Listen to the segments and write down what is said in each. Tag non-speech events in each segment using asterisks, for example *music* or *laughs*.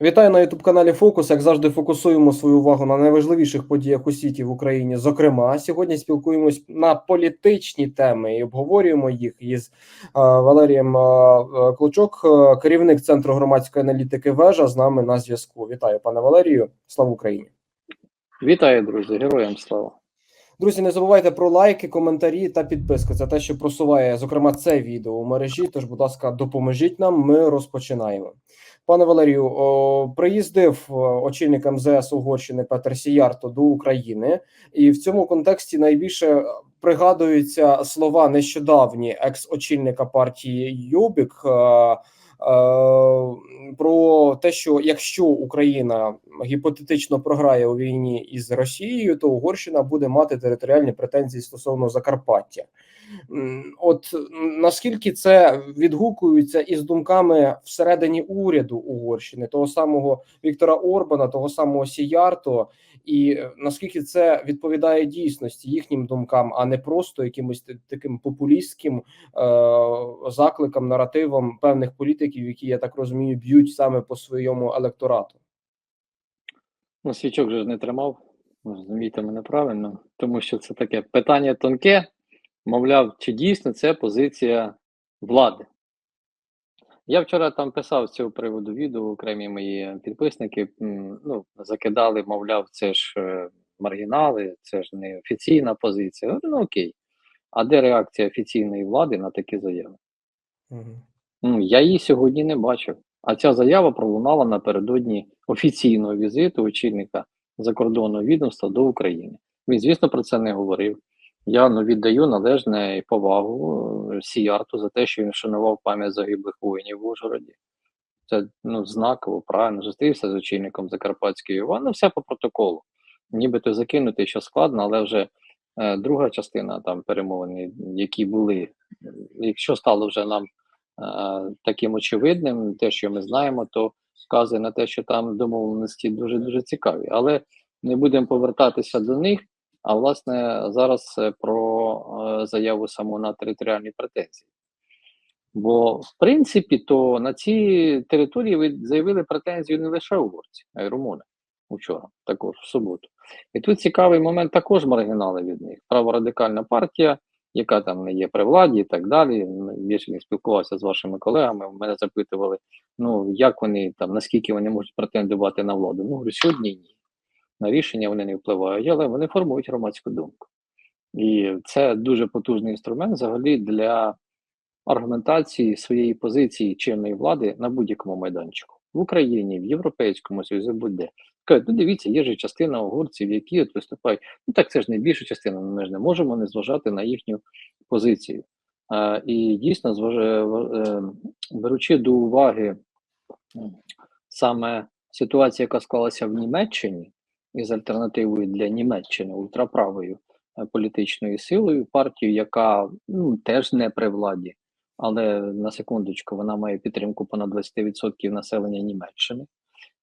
Вітаю на youtube каналі Фокус. Як завжди, фокусуємо свою увагу на найважливіших подіях у світі в Україні. Зокрема, сьогодні спілкуємось на політичні теми і обговорюємо їх із е, Валерієм е, е, Клочок, е, керівник центру громадської аналітики. Вежа з нами на зв'язку. Вітаю, пане Валерію. Слава Україні! Вітаю, друзі, героям слава. Друзі, не забувайте про лайки, коментарі та підписки. Це те, що просуває, зокрема, це відео у мережі. Тож, будь ласка, допоможіть нам. Ми розпочинаємо. Пане Валерію, о, приїздив очільник МЗС Угорщини Петер Сіярто до України, і в цьому контексті найбільше пригадуються слова нещодавні екс-очільника партії Йобік. е, е, Про те, що якщо Україна гіпотетично програє у війні із Росією, то Угорщина буде мати територіальні претензії стосовно Закарпаття. От наскільки це відгукується із думками всередині уряду Угорщини, того самого Віктора Орбана, того самого Сіярто, і е, наскільки це відповідає дійсності їхнім думкам, а не просто якимось таким популістським е, закликам, наративам певних політиків, які я так розумію, б'ють саме по своєму електорату. Ну, свічок же ж не тримав, розумієте мене правильно, тому що це таке питання тонке, мовляв, чи дійсно це позиція влади. Я вчора там писав з цього приводу відео, окремі мої підписники ну, закидали, мовляв, це ж е, маргінали, це ж не офіційна позиція. Ну окей. А де реакція офіційної влади на такі заяви? Ну, я її сьогодні не бачив. А ця заява пролунала напередодні офіційного візиту очільника закордонного відомства до України. Він, звісно, про це не говорив. Я ну, віддаю належне повагу е, Сіярту за те, що він вшанував пам'ять загиблих воїнів в Ужгороді. Це ну, знаково, правильно зустрівся з очільником Закарпатської ОВА. Ну, все по протоколу. Нібито закинути, що складно, але вже е, друга частина там перемовин, які були, якщо стало вже нам е, таким очевидним, те, що ми знаємо, то вказує на те, що там домовленості дуже дуже цікаві. Але не будемо повертатися до них. А власне зараз е, про е, заяву саму на територіальні претензії. Бо в принципі, то на ці території ви заявили претензію не лише угорці, а й румуни вчора, також в суботу. І тут цікавий момент також маргінали від них. Праворадикальна партія, яка там не є при владі і так далі. Більше не спілкувався з вашими колегами. Мене запитували, ну як вони там, наскільки вони можуть претендувати на владу. Ну, говорю, сьогодні ні. На рішення вони не впливають, але вони формують громадську думку. І це дуже потужний інструмент взагалі для аргументації своєї позиції чинної влади на будь-якому майданчику в Україні, в Європейському Союзі, будь-де. Кажуть, ну дивіться, є ж частина угорців, які от виступають. Ну так це ж не більша частина, ми ж не можемо не зважати на їхню позицію. А, і дійсно, зваж... е, беручи до уваги саме ситуацію, яка склалася в Німеччині, із альтернативою для Німеччини ультраправою е, політичною силою, партією, яка ну, теж не при владі, але на секундочку вона має підтримку понад 20% населення Німеччини.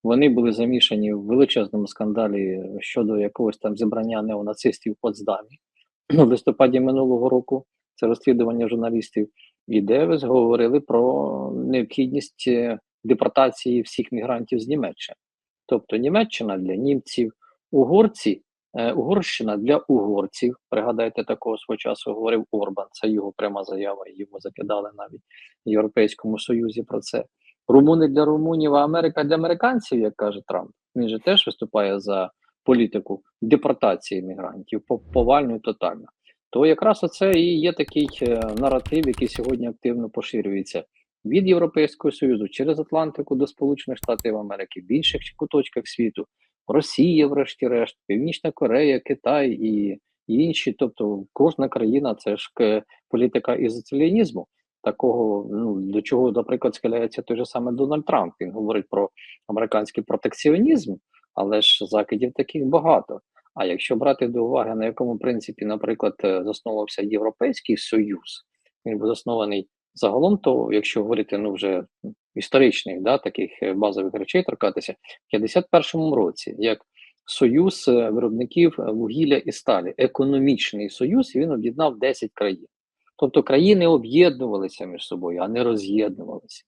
Вони були замішані в величезному скандалі щодо якогось там зібрання неонацистів в Потсдамі *clears throat* в листопаді минулого року. Це розслідування журналістів, і де ви говорили про необхідність е, депортації всіх мігрантів з Німеччини. Тобто Німеччина для німців, угорці, е, Угорщина для угорців. Пригадайте, такого свого часу говорив Орбан. Це його пряма заява. Його закидали навіть в Європейському Союзі про це. Румуни для румунів, а Америка для американців, як каже Трамп. Він же теж виступає за політику депортації мігрантів, повальну і тотальну. То якраз оце і є такий е, наратив, який сьогодні активно поширюється від Європейського Союзу через Атлантику до Сполучених Штатів Америки, в інших куточках світу, Росія, врешті-решт, Північна Корея, Китай і, інші. Тобто, кожна країна це ж політика ізоціонізму. Такого ну до чого, наприклад, схиляється той же саме Дональд Трамп. Він говорить про американський протекціонізм, але ж закидів таких багато. А якщо брати до уваги, на якому принципі, наприклад, е, заснувався Європейський Союз, він був заснований загалом, то якщо говорити ну вже історичних, да, таких е, базових речей торкатися, в 51-му році, як союз е, виробників е, вугілля і сталі, економічний союз, він об'єднав 10 країн. Тобто країни об'єднувалися між собою, а не роз'єднувалися.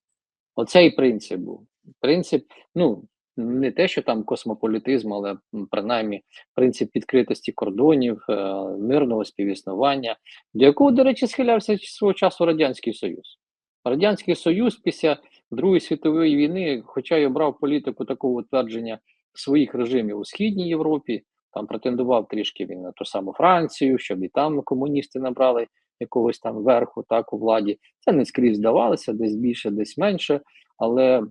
Оцей принцип був. Принцип, ну не те, що там космополітизм, але принаймні принцип відкритості кордонів, е, мирного співіснування, до якого, до речі, схилявся свого часу Радянський Союз. Радянський Союз після Другої світової війни, хоча й обрав політику такого утвердження своїх режимів у Східній Європі, там претендував трішки він на ту саму Францію, щоб і там комуністи набрали якогось там верху, так у владі. Це не скрізь здавалося, десь більше, десь менше. Але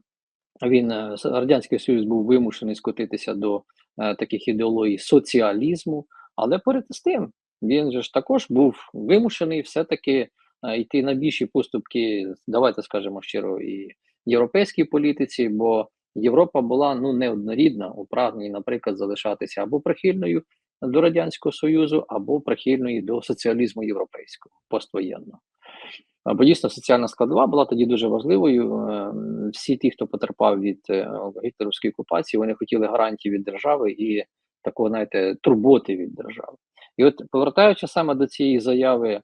він е, радянський союз був вимушений скотитися до е, таких ідеологій соціалізму. Але поряд з тим, він же ж також був вимушений все-таки е, йти на більші поступки, давайте скажемо щиро, і європейській політиці, бо Європа була ну неоднорідна у прагненні, наприклад, залишатися або прихильною до радянського союзу, або прихильною до соціалізму європейського поствоєнного. Бо дійсно соціальна складова була тоді дуже важливою. Е, Всі ті, хто потерпав від е, гітлерівської окупації, вони хотіли гарантій від держави і такого, знаєте, турботи від держави. І от повертаючи саме до цієї заяви е,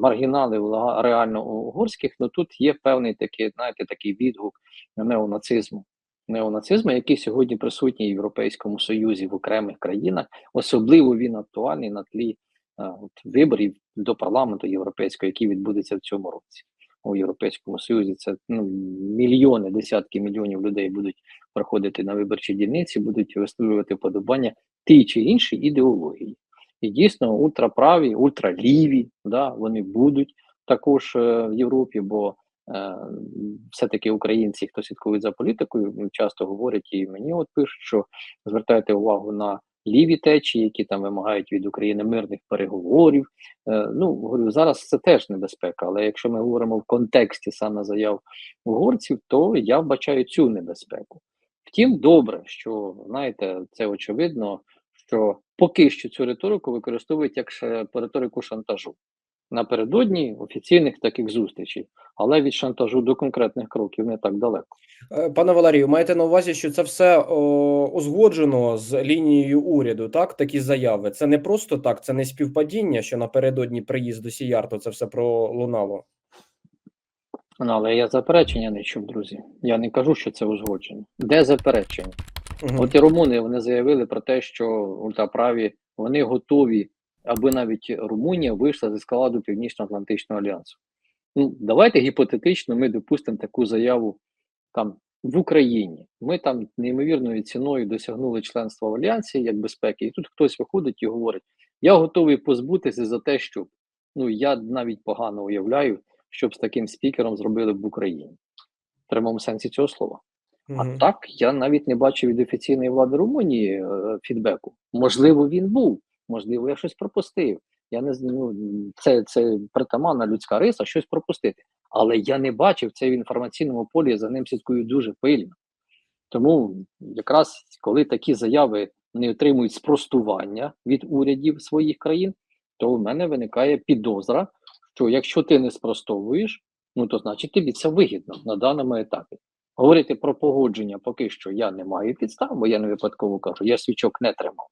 маргіналів реально угорських, ну тут є певний такий, знаєте, такий відгук неонацизму. Неонацизму, який сьогодні присутній в Європейському Союзі в окремих країнах, особливо він актуальний на тлі от, виборів до парламенту європейського, які відбудеться в цьому році у Європейському Союзі. Це ну, мільйони, десятки мільйонів людей будуть проходити на виборчі дільниці, будуть висловлювати вподобання тій чи іншій ідеології. І дійсно, ультраправі, ультраліві, да, вони будуть також е, в Європі, бо е, все-таки українці, хто слідкує за політикою, часто говорять і мені от пишуть, що звертайте увагу на ліві течії, які там вимагають від України мирних переговорів. Е, ну, говорю, зараз це теж небезпека, але якщо ми говоримо в контексті саме заяв угорців, то я вбачаю цю небезпеку. Втім, добре, що знаєте, це очевидно, що поки що цю риторику використовують як риторику шантажу напередодні офіційних таких зустрічей, але від шантажу до конкретних кроків не так далеко. Е, Пане Валерію, маєте на увазі, що це все о, узгоджено з лінією уряду, так? Такі заяви. Це не просто так, це не співпадіння, що напередодні приїзду Сіярто це все пролунало. Ну, але я заперечення не чув, друзі. Я не кажу, що це узгоджено. Де заперечення? Мгм. От і румуни вони заявили про те, що ультраправі вони готові, аби навіть Румунія вийшла зі складу Північно-Атлантичного альянсу. Ну, давайте гіпотетично ми допустимо таку заяву там в Україні. Ми там неймовірною ціною досягнули членства в альянсі як безпеки, і тут хтось виходить і говорить: я готовий позбутися за те, що ну я навіть погано уявляю, щоб з таким спікером зробили б в Україні. В прямому сенсі цього слова. А так я навіть не бачив від офіційної влади Румунії е, фідбеку. Можливо, він був, можливо, я щось пропустив. Я не ну, це, це притаманна людська риса, щось пропустити. Але я не бачив це в інформаційному полі, я за ним слідкую дуже пильно. Тому якраз коли такі заяви не отримують спростування від урядів своїх країн, то в мене виникає підозра, що якщо ти не спростовуєш, ну то значить тобі це вигідно на даному етапі. Говорити про погодження поки що я не маю підстав, бо я не випадково кажу, я свічок не тримав.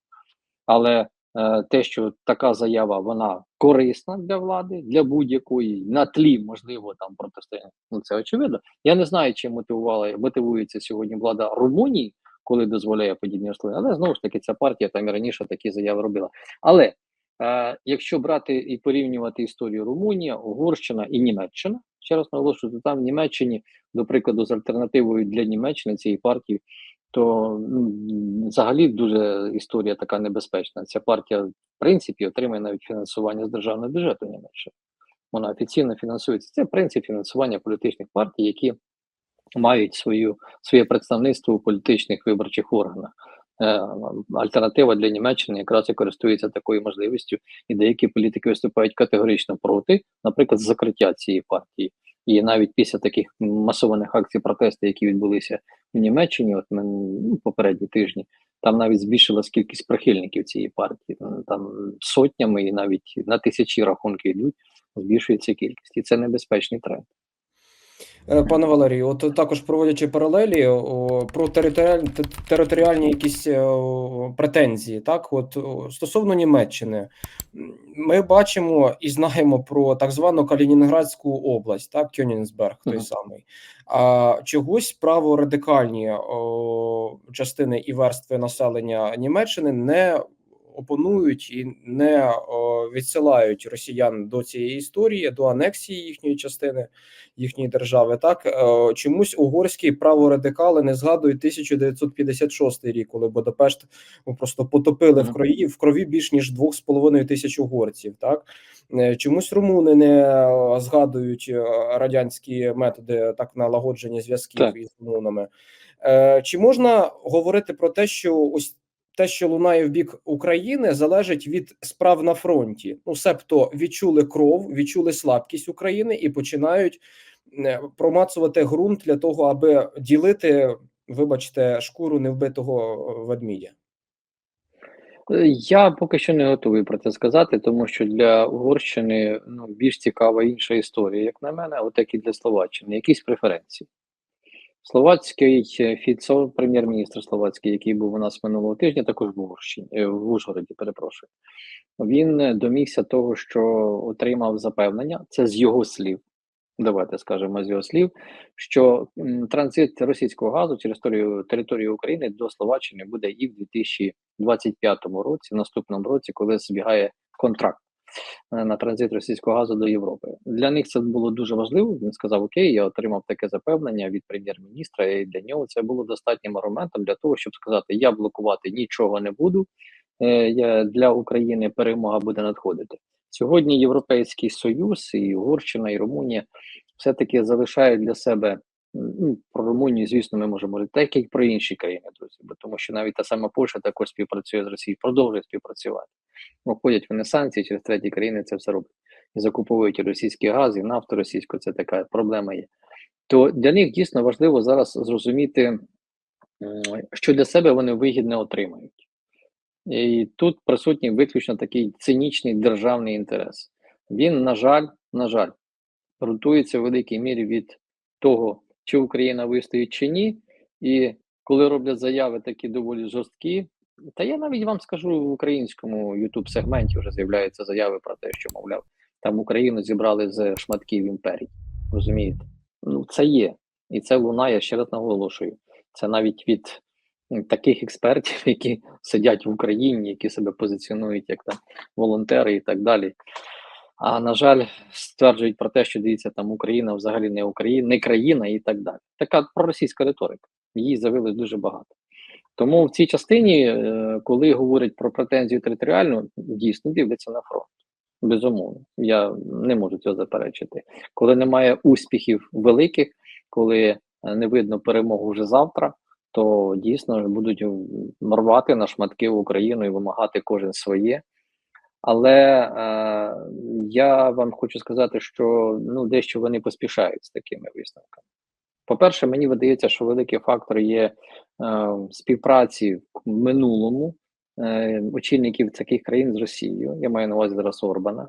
Але те, що така заява вона корисна для влади, для будь-якої на тлі, можливо, там протистояння, ну це очевидно. Я не знаю, чим мотивувала мотивується сьогодні влада Румунії, коли дозволяє подібні условия, але знову ж таки ця партія там і раніше такі заяви робила. Але е, якщо брати і порівнювати історію Румунія, Угорщина і Німеччина, ще раз наголошую, там в Німеччині, до прикладу, з альтернативою для Німеччини цієї партії, то ну, взагалі дуже історія така небезпечна. Ця партія, в принципі, отримує навіть фінансування з державного бюджету Німеччини. Вона офіційно фінансується. Це принцип фінансування політичних партій, які мають свою своє представництво у політичних виборчих органах. Е, альтернатива для Німеччини якраз і користується такою можливістю, і деякі політики виступають категорично проти, наприклад, закриття цієї партії. І навіть після таких масованих акцій протесту, які відбулися в Німеччині, от ми ну, попередні тижні, там навіть збільшилась кількість прихильників цієї партії. Там, сотнями і навіть на тисячі рахунки йдуть, збільшується кількість, і це небезпечний тренд. Е, Пане Валерію, от також проводячи паралелі о, про територіальні, територіальні якісь е, о, претензії, так от о, стосовно Німеччини, ми бачимо і знаємо про так звану Калінінградську область, так Кьонінсберг, той Мгм. самий. А чогось праворадикальні о, частини і верстви населення Німеччини не опонують і не о, відсилають росіян до цієї історії, до анексії їхньої частини їхньої держави. Так Е, чомусь угорські праворадикали не згадують 1956 рік, коли Будапешт ну, просто потопили в крові в крові більш ніж 2,5 тисяч угорців. Так Е, чомусь румуни не е, згадують е, радянські методи так налагодження зв'язків із румунами. Е, Чи можна говорити про те, що ось те, що лунає в бік України, залежить від справ на фронті? Ну, себто відчули кров, відчули слабкість України і починають е, промацувати ґрунт для того, аби ділити, вибачте, шкуру невбитого е, ведмідя. Е, Я поки що не готовий про це сказати, тому що для Угорщини ну, більш цікава інша історія, як на мене, от як і для Словаччини, якісь преференції. Словацький Фіцо, прем'єр-міністр Словацький, який був у нас минулого тижня, також в Угорщині, е, в Ужгороді, перепрошую. Він домігся того, що отримав запевнення, це з його слів. Давайте скажемо з його слів, що транзит російського газу через територію, територію України до Словаччини буде і в 2025 році, в наступному році, коли збігає контракт на транзит російського газу до Європи. Для них це було дуже важливо. Він сказав: Окей, я отримав таке запевнення від прем'єр-міністра, і для нього це було достатнім аргументом для того, щоб сказати: я блокувати нічого не буду. е, я- Для України перемога буде надходити. Сьогодні Європейський Союз, і Угорщина, і Румунія все-таки залишають для себе. Ну, про Румунію, звісно, ми можемо говорити, так як і про інші країни, друзі, бо тому що навіть та сама Польща також співпрацює з Росією, продовжує співпрацювати. Входять вони санкції через треті країни, це все роблять. І закуповують російський газ, і нафту російську, це така проблема є. То для них дійсно важливо зараз зрозуміти, що для себе вони вигідне отримають. І тут присутній виключно такий цинічний державний інтерес. Він, на жаль, на жаль, ґрунтується в великій мірі від того, чи Україна вистоїть чи ні. І коли роблять заяви такі доволі жорсткі, та я навіть вам скажу в українському youtube сегменті вже з'являються заяви про те, що, мовляв, там Україну зібрали з шматків імперії. Розумієте? Ну, це є. І це лунає, ще раз наголошую. Це навіть від таких експертів, *laughs* які сидять в Україні, які себе позиціонують як там волонтери і так далі. А на жаль, стверджують про те, що дивіться, там Україна взагалі не Україна, не країна і так далі. Така проросійська риторика. Її з'явилось дуже багато. Тому в цій частині, е, коли говорять про претензію територіальну, дійсно дивляться на фронт. Безумовно, я не можу цього заперечити. Коли немає успіхів великих, коли е, не видно перемогу вже завтра, то дійсно будуть рвати на шматки в Україну і вимагати кожен своє. Але е, я вам хочу сказати, що ну дещо вони поспішають з такими висновками. По-перше, мені видається, що великий фактор є е, співпраці в минулому е, очільників таких країн з Росією. Я маю на увазі зараз Орбана.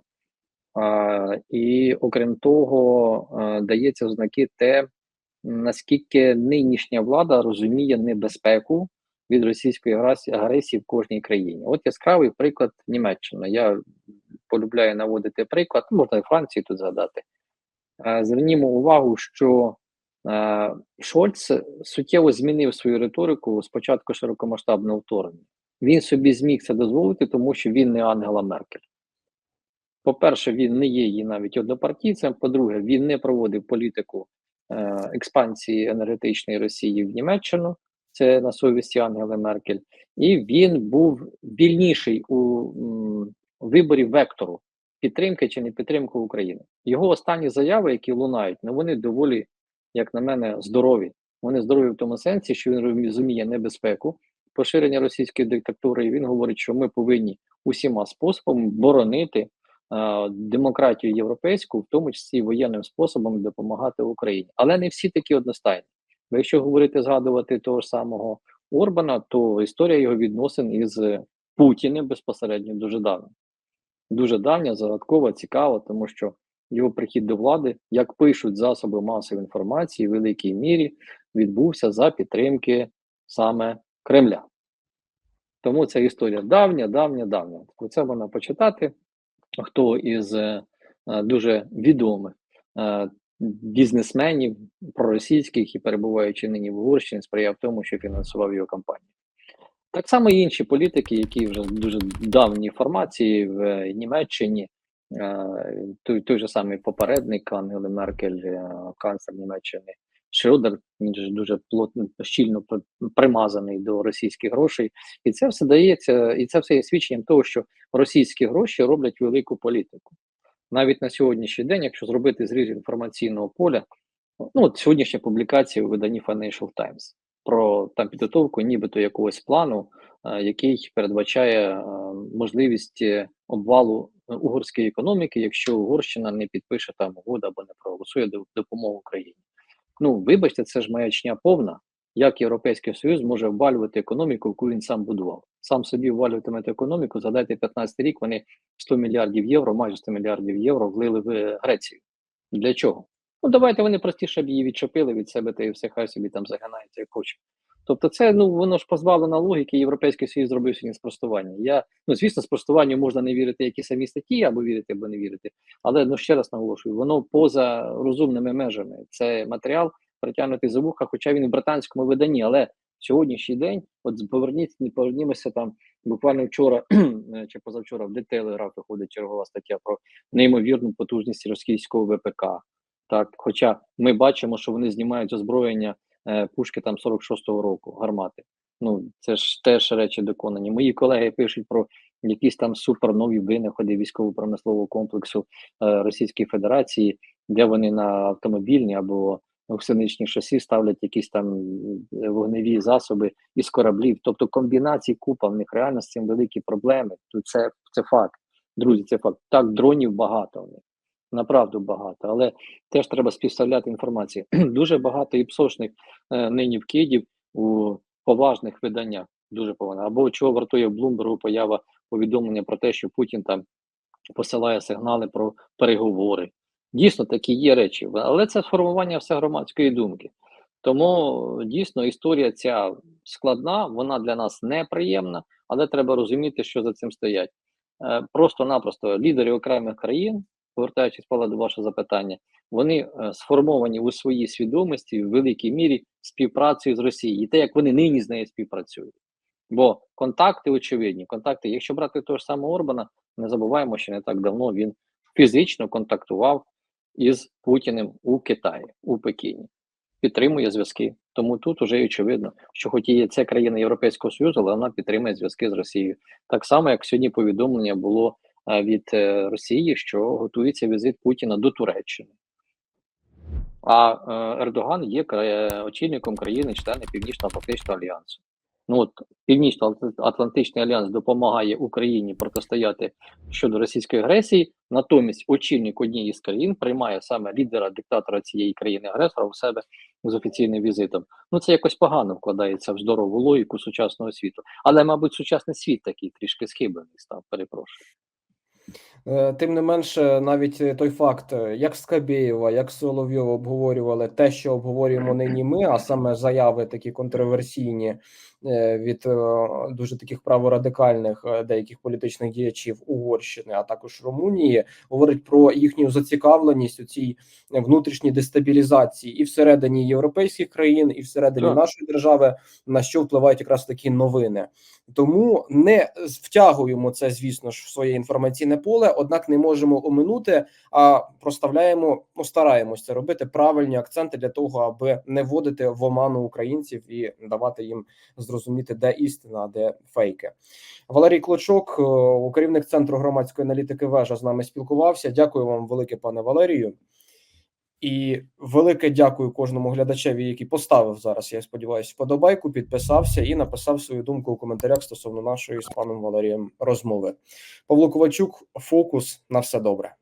Е, і окрім того, е, дається в знаки те, наскільки нинішня влада розуміє небезпеку від російської агресії, в кожній країні. От яскравий приклад Німеччина. Я полюбляю наводити приклад, можна і Франції тут згадати. Е, Звернімо увагу, що Шольц суттєво змінив свою риторику з початку широкомасштабного вторгнення. Він собі зміг це дозволити, тому що він не Ангела Меркель. По-перше, він не є її навіть однопартійцем. По-друге, він не проводив політику е, експансії енергетичної Росії в Німеччину. Це на совісті Ангели Меркель, і він був вільніший у виборі вектору підтримки чи не підтримки України. Його останні заяви, які лунають, ну вони доволі, як на мене, здорові. Вони здорові в тому сенсі, що він розуміє небезпеку поширення російської диктатури. І він говорить, що ми повинні усіма способами боронити е, демократію європейську, в тому числі воєнним способом допомагати Україні. Але не всі такі одностайні. Бо якщо говорити, згадувати того ж самого Орбана, то історія його відносин із Путіним безпосередньо дуже давня. Дуже давня, загадкова, цікава, тому що його прихід до влади, як пишуть засоби масової інформації, в великій мірі відбувся за підтримки саме Кремля. Тому ця історія давня, давня, давня. Про це можна почитати. Хто із е, дуже відомих е, бізнесменів проросійських і перебуваючи нині в Угорщині, сприяв тому, що фінансував його кампанію. Так само і інші політики, які вже дуже давні формації в е, Німеччині, той, той же самий попередник Ангели Меркель, е, канцлер Німеччини Шрёдер, він же дуже плотно щільно примазаний до російських грошей, і це все дається, і це все є свідченням того, що російські гроші роблять велику політику. Навіть на сьогоднішній день, якщо зробити зріз інформаційного поля, ну от сьогоднішня публікація у виданні Financial Times про там підготовку, нібито якогось плану, е, який передбачає е, можливість е, обвалу е, угорської економіки, якщо Угорщина не підпише там угоду або не проголосує допомогу Україні. Ну вибачте, це ж маячня повна. Як Європейський Союз може обвалювати економіку, яку він сам будував? Сам собі обвалюватиме економіку. Згадайте 15 рік. Вони 100 мільярдів євро, майже 100 мільярдів євро влили в е, Грецію. Для чого? Ну давайте вони простіше б її відчепили від себе та і все хай собі там загинається як хоче. Тобто, це ну воно ж позбавлено логіки. Європейський Союз зробив сьогодні спростування. Я ну звісно, спростуванню можна не вірити, які самі статті, або вірити, або не вірити. Але ну ще раз наголошую, воно поза розумними межами. Це матеріал притягнутий за вуха, хоча він в британському виданні. Але сьогоднішній день, от поверніться, повернімося там буквально вчора *clears throat* чи позавчора в детелеграф виходить чергова стаття про неймовірну потужність російського ВПК. Так, хоча ми бачимо, що вони знімають озброєння пушки там 46-го року, гармати. Ну це ж теж речі доконані. Мої колеги пишуть про якісь там супернові винаходи військово-промислового комплексу е, Російської Федерації, де вони на автомобільні або гусеничні шасі ставлять якісь там е, вогневі засоби із кораблів. Тобто комбінацій купа в них реально з цим великі проблеми. Тут це, це факт. Друзі, це факт. Так, дронів багато в них. Направду багато, але теж треба співставляти інформацію. *clears throat* Дуже багато і псошних е, нині вкидів у поважних виданнях. Дуже поважно. Або чого вартує в Блумбергу поява повідомлення про те, що Путін там посилає сигнали про переговори. Дійсно, такі є речі, але це сформування все громадської думки. Тому дійсно історія ця складна, вона для нас неприємна, але треба розуміти, що за цим стоять. Е, Просто-напросто лідери окремих країн, повертаючись Павло, до вашого запитання, вони е, сформовані у своїй свідомості в великій мірі співпрацею з Росією, і те, як вони нині з нею співпрацюють. Бо контакти очевидні. Контакти, якщо брати того ж самого Орбана, не забуваємо, що не так давно він фізично контактував із Путіним у Китаї, у Пекіні, підтримує зв'язки. Тому тут уже очевидно, що хоч і це країна Європейського Союзу, але вона підтримує зв'язки з Росією. Так само, як сьогодні повідомлення було від е, Росії, що готується візит Путіна до Туреччини. А е, Ердоган є очільником країни, члени Північно-Атлантичного альянсу. Ну от Північно-Атлантичний альянс допомагає Україні протистояти щодо російської агресії. Натомість очільник однієї з країн приймає саме лідера диктатора цієї країни агресора у себе з офіційним візитом. Ну це якось погано вкладається в здорову логіку сучасного світу. Але, мабуть, сучасний світ такий трішки схиблений став. Перепрошую. Е, Тим не менше, навіть е, той факт, е, як Скабєєва, як Соловйов обговорювали те, що обговорюємо нині ми, а саме заяви такі контроверсійні від е, дуже таких праворадикальних е, деяких політичних діячів Угорщини, а також Румунії, говорить про їхню зацікавленість у цій внутрішній дестабілізації і всередині європейських країн, і всередині Так. нашої держави, на що впливають якраз такі новини. Тому не втягуємо це, звісно ж, в своє інформаційне поле, однак не можемо оминути, а проставляємо, ну стараємось це робити правильні акценти для того, аби не вводити в оману українців і давати їм зрозуміти, де істина, а де фейки. Валерій Клочок, е, керівник центру громадської аналітики, вежа з нами спілкувався. Дякую вам, велике пане Валерію. І велике дякую кожному глядачеві, який поставив зараз. Я сподіваюся, вподобайку, підписався і написав свою думку у коментарях стосовно нашої з паном Валерієм розмови. Павло Ковальчук, фокус на все добре.